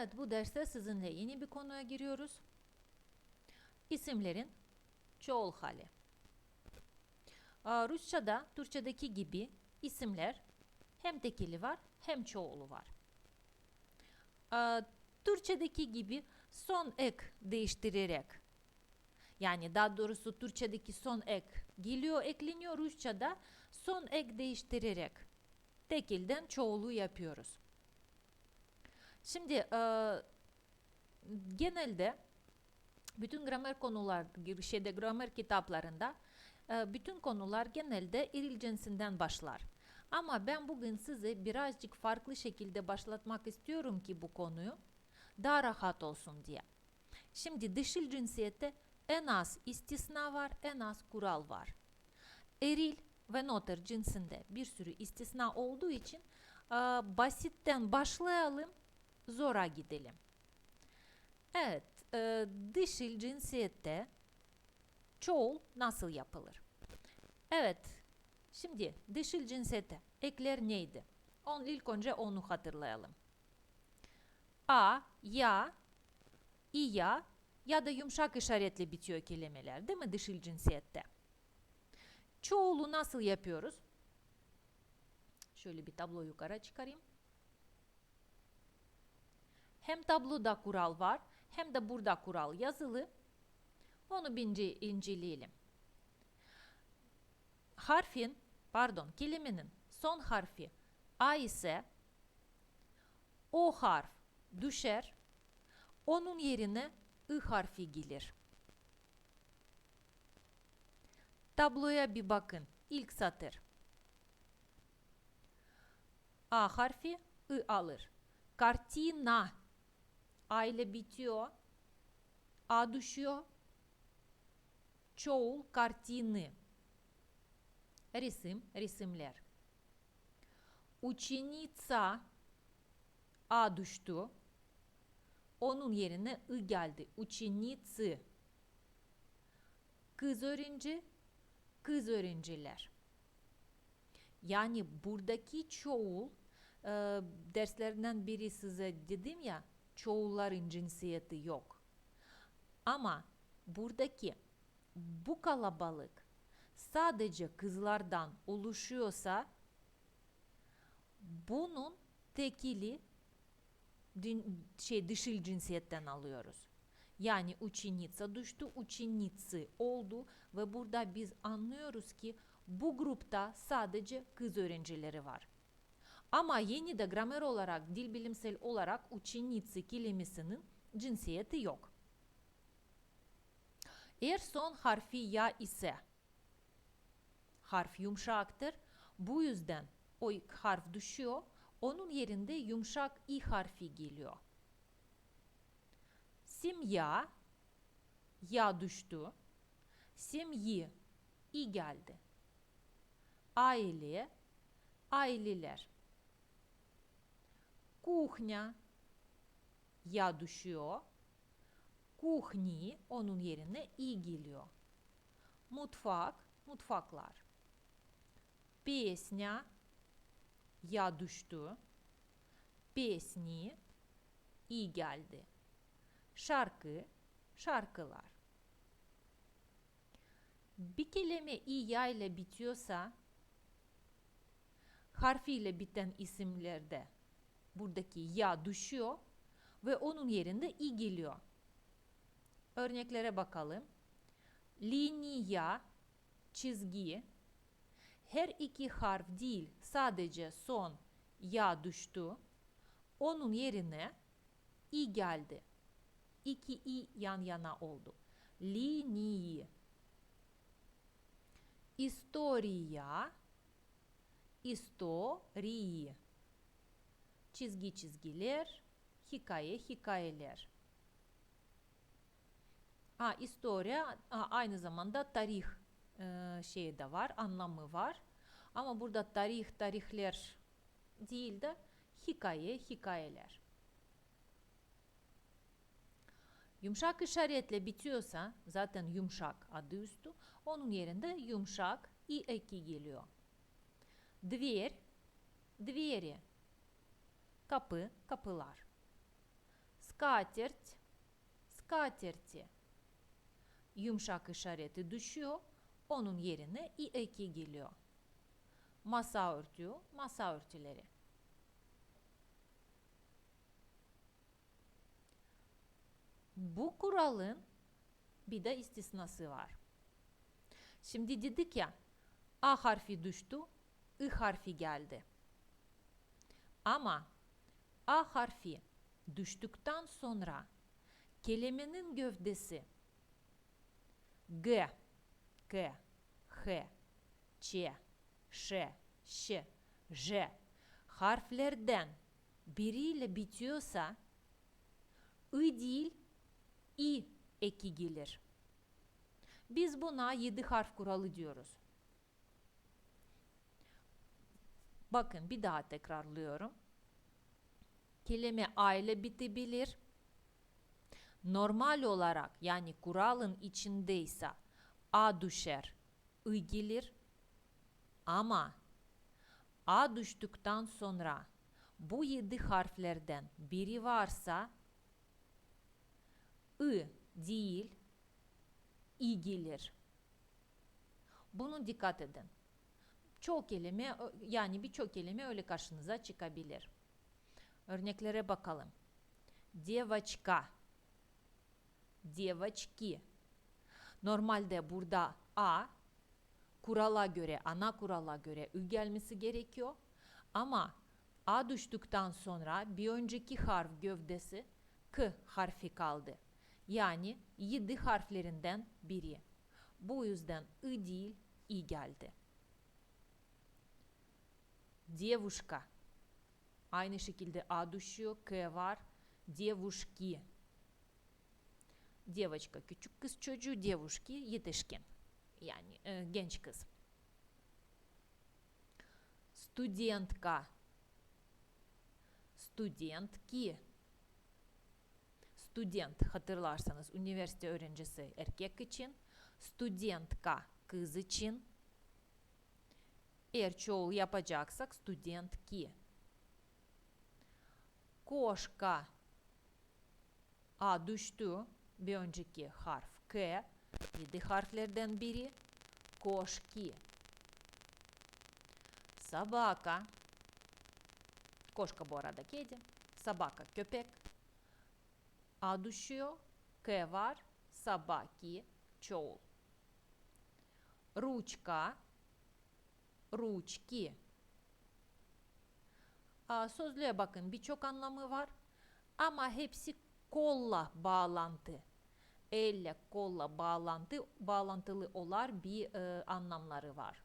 Evet, bu derste sizinle yeni bir konuya giriyoruz. İsimlerin çoğul hali. Rusça'da, Türkçedeki gibi isimler hem tekili var hem çoğulu var. Türkçedeki gibi son ek değiştirerek yani daha doğrusu Türkçedeki son ek geliyor ekleniyor Rusça'da son ek değiştirerek tekilden çoğulu yapıyoruz. Şimdi e, genelde bütün gramer konular şeyde gramer kitaplarında e, bütün konular genelde eril cinsinden başlar. Ama ben bugün size birazcık farklı şekilde başlatmak istiyorum ki bu konuyu daha rahat olsun diye. Şimdi dişil cinsiyette en az istisna var, en az kural var. Eril ve noter cinsinde bir sürü istisna olduğu için e, basitten başlayalım, zora gidelim. Evet, e, dişil cinsiyette çoğul nasıl yapılır? Evet, şimdi dişil cinsiyette ekler neydi? On, ilk önce onu hatırlayalım. A, ya, iya ya da yumuşak işaretle bitiyor kelimeler değil mi dişil cinsiyette? Çoğulu nasıl yapıyoruz? Şöyle bir tablo yukarı çıkarayım. Hem tabloda kural var hem de burada kural yazılı. Onu bir inceleyelim. Harfin, pardon kelimenin son harfi A ise o harf düşer. Onun yerine I harfi gelir. Tabloya bir bakın. İlk satır. A harfi I alır. Kartina aile bitiyor, a düşüyor, çoğul kartini, resim, resimler. Uçenica a düştü, onun yerine ı geldi, uçenici. Kız öğrenci, kız öğrenciler. Yani buradaki çoğul e, derslerinden biri size dedim ya çoğulların cinsiyeti yok. Ama buradaki bu kalabalık sadece kızlardan oluşuyorsa bunun tekili şey dişil cinsiyetten alıyoruz. Yani uçinitsa düştü, uçinitsi oldu ve burada biz anlıyoruz ki bu grupta sadece kız öğrencileri var. Ama yeni de gramer olarak, dil bilimsel olarak uçenici kelimesinin cinsiyeti yok. Eğer son harfi ya ise harf yumuşaktır. Bu yüzden o harf düşüyor. Onun yerinde yumuşak i harfi geliyor. Simya ya düştü. Simyi i geldi. Aile aileler. Kuhnya ya düşüyor. Kuhni onun yerine i geliyor. Mutfak, mutfaklar. Pesnya ya düştü. Pesni i geldi. Şarkı, şarkılar. Bir kelime i ya ile bitiyorsa harfiyle biten isimlerde buradaki ya düşüyor ve onun yerinde i geliyor. Örneklere bakalım. Linya çizgi her iki harf değil sadece son ya düştü. Onun yerine i geldi. İki i yan yana oldu. Linii. İstoriya. İstori Çizgi çizgiler. Hikaye hikayeler. A, istorya a, aynı zamanda tarih e, şeyi de var, anlamı var. Ama burada tarih, tarihler değil de hikaye, hikayeler. Yumuşak işaretle bitiyorsa zaten yumuşak adı üstü. Onun yerinde yumuşak i eki geliyor. Dver, двери. Kapı, kapılar. Скатерть, скатерти. Yumuşak işareti düşüyor. Onun yerine i eki geliyor. Masa örtüyor, masa örtüleri. Bu kuralın bir de istisnası var. Şimdi dedik ya A harfi düştü, I harfi geldi. Ama A harfi. Düştükten sonra kelimenin gövdesi. G, K, H, Ç, Ş, Ş, J. Harflerden biriyle bitiyorsa I değil i eki gelir. Biz buna 7 harf kuralı diyoruz. Bakın bir daha tekrarlıyorum. Kelime a ile bitebilir. Normal olarak yani kuralın içindeyse a düşer, i gelir. Ama a düştükten sonra bu 7 harflerden biri varsa I değil, i gelir. Bunu dikkat edin. Çok kelime yani birçok kelime öyle karşınıza çıkabilir. Örneklere bakalım. Девочка, девочки. Normalde burada a kurala göre, ana kurala göre ü gelmesi gerekiyor. Ama a düştükten sonra bir önceki harf gövdesi k harfi kaldı. Yani 7 harflerinden biri. Bu yüzden ı değil, i geldi. Девушка. Aynı şekilde a düşüyor, k var. Девушки. Девочка küçük kız çocuğu, девушки yetişkin. Yani e, genç kız. Студентка. Студентки. Student hatırlarsanız üniversite öğrencisi erkek için, studentka kız için. Eğer çoğul yapacaksak studentki. Koşka A düştü. Bir önceki harf K. Yedi harflerden biri. Koşki. Sabaka. Koşka bu arada kedi. Sabaka köpek. A düşüyor. K var. Sabaki. Çoğul. Ручка. Ручки. a, sözlüğe bakın birçok anlamı var ama hepsi kolla bağlantı. Elle kolla bağlantı bağlantılı olan bir e, anlamları var.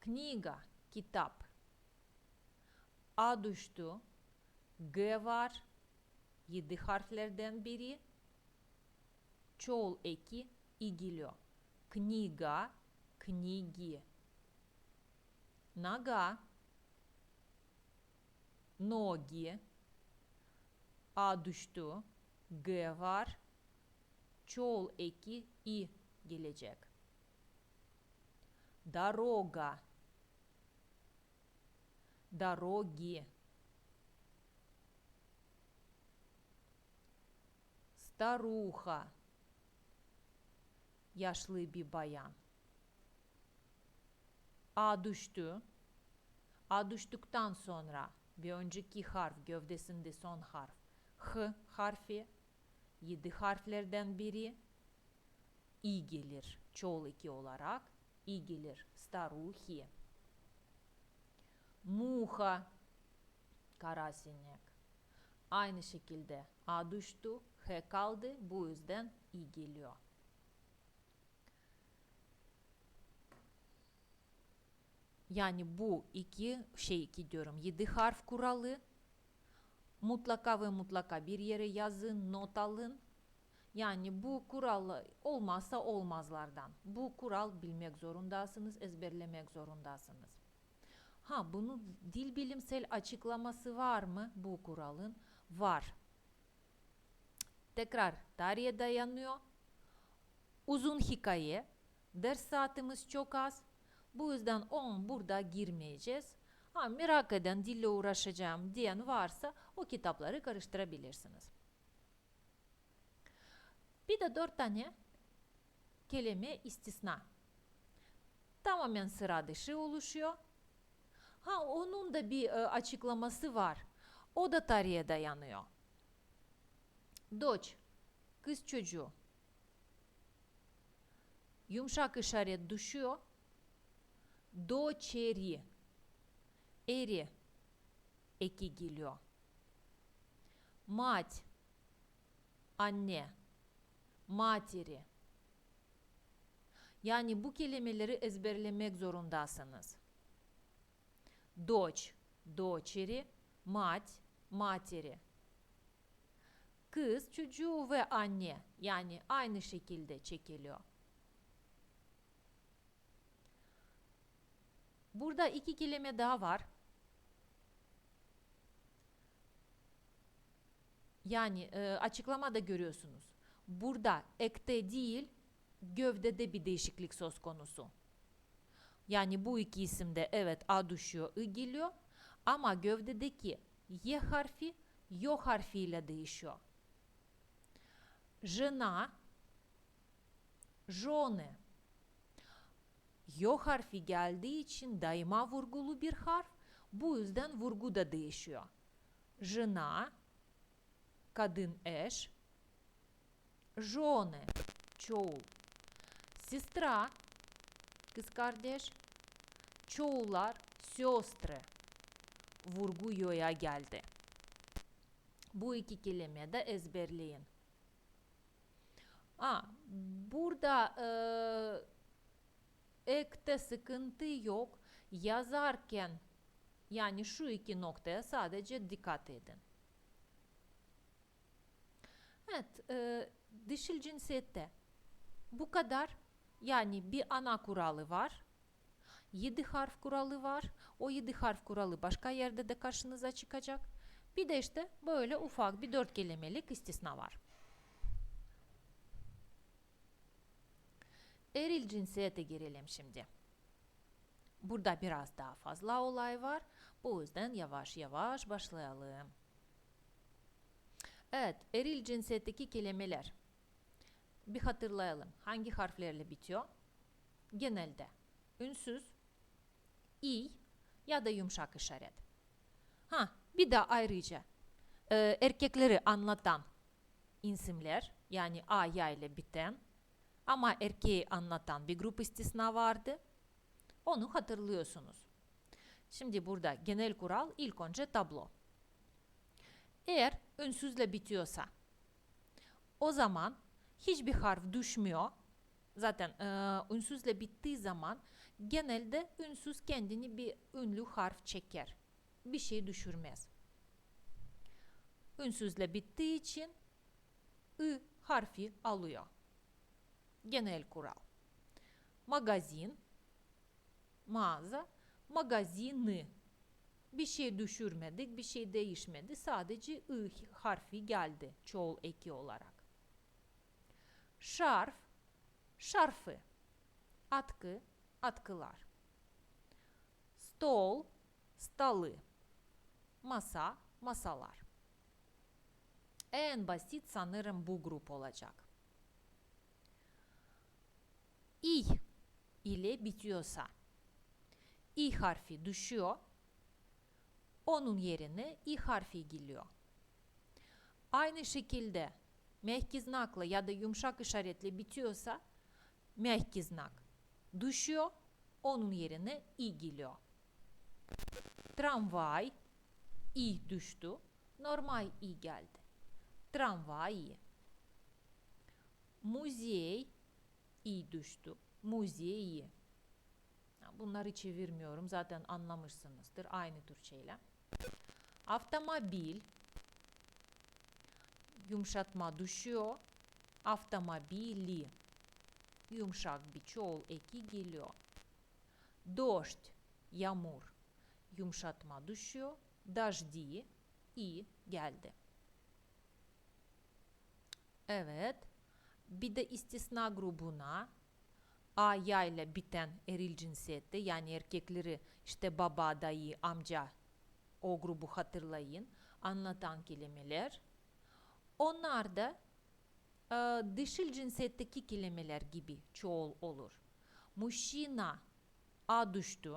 Kniga kitap. A düştü. G var. 7 harflerden biri. Çoğul eki igiliyor. Kniga, knigi. Naga, ноги. G var. Çoğul eki i gelecek. Дорога. Дороги. Старуха. A düştü. A düştükten sonra bir önceki harf gövdesinde son harf. H harfi yedi harflerden biri. İ gelir çoğul iki olarak. İ gelir staruhi. Muha karasinek aynı şekilde a düştü h kaldı. Bu yüzden i geliyor Yani bu iki şey iki diyorum. Yedi harf kuralı. Mutlaka ve mutlaka bir yere yazın, not alın. Yani bu kural olmazsa olmazlardan. Bu kural bilmek zorundasınız, ezberlemek zorundasınız. Ha bunu dil bilimsel açıklaması var mı bu kuralın? Var. Tekrar tarihe dayanıyor. Uzun hikaye. Ders saatimiz çok az. Bu yüzden 10 burada girmeyeceğiz. Ha, merak eden, dille uğraşacağım diyen varsa o kitapları karıştırabilirsiniz. Bir de dört tane kelime istisna. Tamamen sıra dışı oluşuyor. Ha onun da bir e, açıklaması var. O da tarihe dayanıyor. Doç, kız çocuğu. Yumuşak işaret düşüyor. Doçeri. Eri eki geliyor. Mat. Anne. Materi. Yani bu kelimeleri ezberlemek zorundasınız. Doç, doçeri, mat, materi. Kız çocuğu ve anne yani aynı şekilde çekiliyor. Burada iki kelime daha var. Yani e, açıklamada görüyorsunuz. Burada ekte değil, gövdede bir değişiklik söz konusu. Yani bu iki isimde evet A düşüyor, I geliyor. Ama gövdedeki Y harfi Yo harfiyle değişiyor. Жена, жоны. Yo harfi geldiği için daima vurgulu bir harf. Bu yüzden vurgu da değişiyor. Жена, kadın eş. Жоны, çoğul. Сестра, kız kardeş. Çoğullar, сестры. Vurgu yoya geldi. Bu iki kelime de ezberleyin. Aa, burada e, ekte sıkıntı yok. Yazarken yani şu iki noktaya sadece dikkat edin. Evet, e, dişil cinsiyette bu kadar yani bir ana kuralı var. 7 harf kuralı var. O 7 harf kuralı başka yerde de karşınıza çıkacak. Bir de işte böyle ufak bir dört kelimelik istisna var. Eril cinsiyete girelim şimdi. Burada biraz daha fazla olay var. Bu yüzden yavaş yavaş başlayalım. Evet, eril cinsiyetteki kelimeler. Bir hatırlayalım. Hangi harflerle bitiyor? Genelde ünsüz, i ya da yumuşak işaret. Ha, bir de ayrıca e, erkekleri anlatan isimler yani a ya ile biten ama erkeği anlatan bir grup istisna vardı. Onu hatırlıyorsunuz. Şimdi burada genel kural ilk önce tablo. Eğer ünsüzle bitiyorsa o zaman hiçbir harf düşmüyor. Zaten e, ünsüzle bittiği zaman genelde ünsüz kendini bir ünlü harf çeker. Bir şey düşürmez. Ünsüzle bittiği için ı harfi alıyor. Genel kural. Magazin, mağaza, magazini. Bir şey düşürmedik, bir şey değişmedi. Sadece ı harfi geldi çoğul eki olarak. Şarf, şarfı. Atkı, atkılar. Stol, stalı. Masa, masalar. En basit sanırım bu grup olacak. İ ile bitiyorsa İ harfi düşüyor. Onun yerine İ harfi geliyor. Aynı şekilde mehkiznak ya da yumuşak işaretle bitiyorsa mehkiznak düşüyor. Onun yerine i geliyor. Tramvay i düştü. Normal i geldi. Tramvay. Muzey i düştü. Muzeyi. Bunları çevirmiyorum. Zaten anlamışsınızdır. Aynı Türkçeyle. Avtomobil. Yumuşatma düşüyor. Avtomobili. Yumuşak bir çoğul eki geliyor. Дождь, yağmur. Yumuşatma düşüyor. Дожди i geldi. Evet. Bir de istisna grubuna A ya ile biten eril cinsiyette yani erkekleri işte baba, dayı, amca o grubu hatırlayın. Anlatan kelimeler. Onlar da e, dişil cinsiyetteki kelimeler gibi çoğul olur. Muşina A düştü.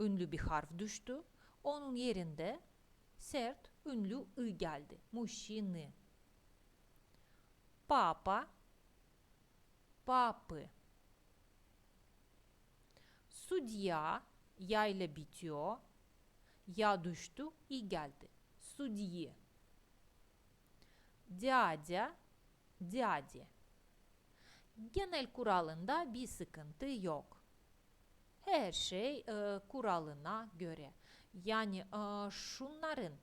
Ünlü bir harf düştü. Onun yerinde sert ünlü ı geldi. Muşini. Papa papı. Судья ya ile bitiyor. Ya düştü, i geldi. Судьи. Дядя, дяди. Genel kuralında bir sıkıntı yok. Her şey e, kuralına göre. Yani e, şunların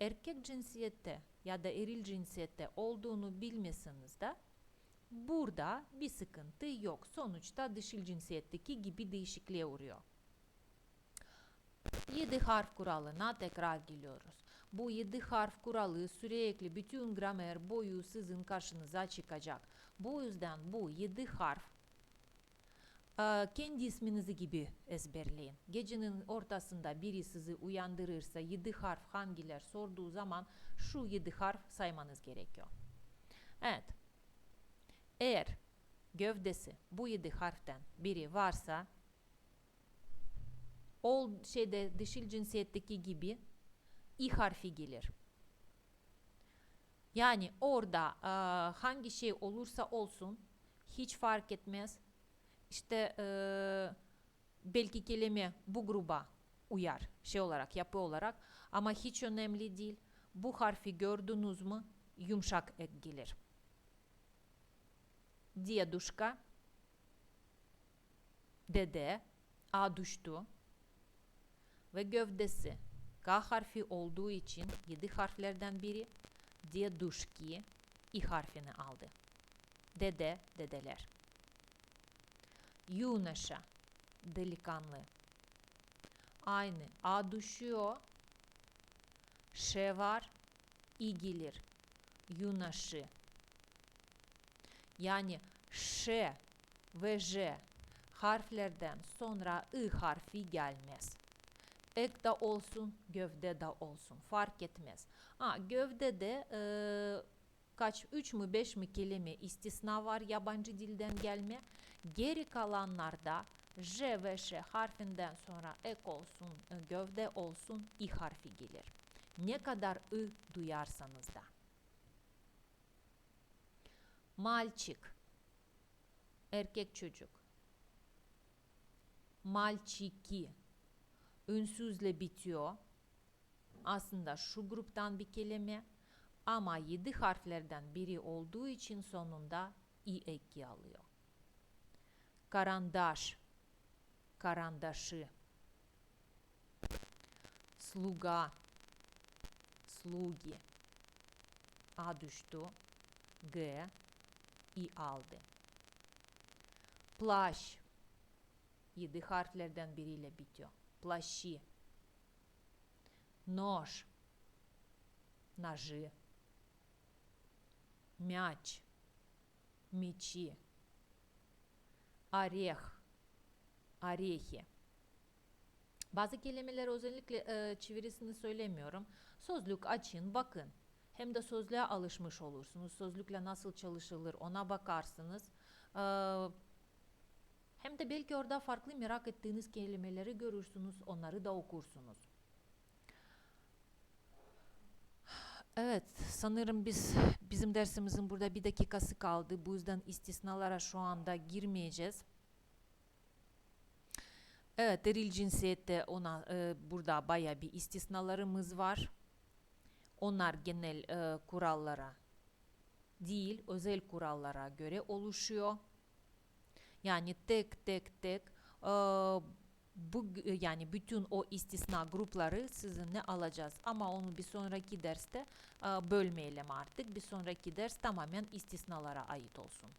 erkek cinsiyette ya da eril cinsiyette olduğunu bilmeseniz de burada bir sıkıntı yok. Sonuçta dişil cinsiyetteki gibi değişikliğe uğruyor. 7 harf kuralına tekrar geliyoruz. Bu 7 harf kuralı sürekli bütün gramer boyu sizin karşınıza çıkacak. Bu yüzden bu 7 harf kendi isminizi gibi ezberleyin. Gecenin ortasında biri sizi uyandırırsa 7 harf hangiler sorduğu zaman şu 7 harf saymanız gerekiyor. Evet. Eğer gövdesi bu 7 harften biri varsa ol şeyde dişil cinsiyetteki gibi i harfi gelir. Yani orada e, hangi şey olursa olsun hiç fark etmez. İşte e, belki kelime bu gruba uyar şey olarak yapı olarak ama hiç önemli değil. Bu harfi gördünüz mü yumuşak ek gelir. Diyaduşka dede a düştü ve gövdesi K harfi olduğu için 7 harflerden biri Diyaduşki i harfini aldı. Dede, dedeler. Yunaşa, delikanlı. Aynı. A düşüyor. Ş var. Yunaşı. Yani Ş ve J harflerden sonra I harfi gelmez. Ek de olsun, gövde de olsun. Fark etmez. Ha, gövdede e, kaç, 3 mü 5 mi kelime istisna var yabancı dilden gelme. Geri kalanlarda J ve Ş harfinden sonra ek olsun, e, gövde olsun, i harfi gelir. Ne kadar ı duyarsanız da. Malçık. Erkek çocuk. Malçiki. Ünsüzle bitiyor. Aslında şu gruptan bir kelime ama 7 harflerden biri olduğu için sonunda i eki alıyor Karandaş, karandaşı. Sluga, slugi. A düştü. G, i aldı. Plaş, 7 harflerden biriyle bitiyor. Плащи. Нож. Ножи. Мяч. Мечи. Орех. Орехи. Bazı kelimeler özellikle e, çevirisini söylemiyorum. Sözlük açın, bakın. Hem de sözlüğe alışmış olursunuz. Sözlükle nasıl çalışılır ona bakarsınız. E, hem de belki orada farklı merak ettiğiniz kelimeleri görürsünüz, onları da okursunuz. Evet, sanırım biz bizim dersimizin burada bir dakikası kaldı. Bu yüzden istisnalara şu anda girmeyeceğiz. Evet, eril cinsiyette ona e, burada baya bir istisnalarımız var. Onlar genel e, kurallara değil, özel kurallara göre oluşuyor. Yani tek tek tek e, bu yani bütün o istisna grupları sizinle alacağız. Ama onu bir sonraki derste e, bölmeyelim artık. Bir sonraki ders tamamen istisnalara ait olsun.